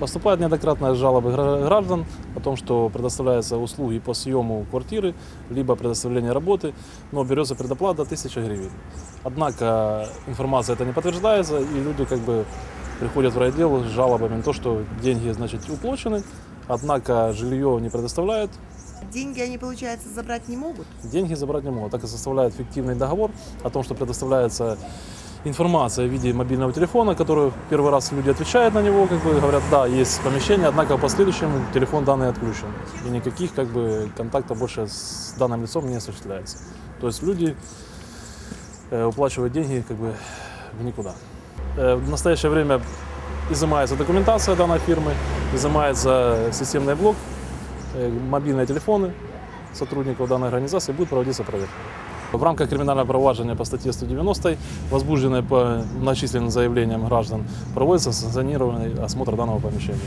Поступают неоднократные жалобы гра- граждан о том, что предоставляются услуги по съему квартиры, либо предоставление работы, но берется предоплата 1000 гривен. Однако информация это не подтверждается, и люди как бы приходят в райотдел с жалобами на то, что деньги, значит, уплачены, однако жилье не предоставляют, Деньги они, получается, забрать не могут? деньги забрать не могут. Так и составляют фиктивный договор о том, что предоставляется информация в виде мобильного телефона, который первый раз люди отвечают на него, как бы говорят, да, есть помещение, однако в последующем телефон данный отключен. И никаких как бы контактов больше с данным лицом не осуществляется. То есть люди э, уплачивают деньги как бы в никуда. Э, в настоящее время изымается документация данной фирмы, изымается системный блок, э, мобильные телефоны сотрудников данной организации, будет проводиться проверка. В рамках криминального провадження по статье 190, возбужденной по начисленным заявлениям граждан, проводится санкционированный осмотр данного помещения.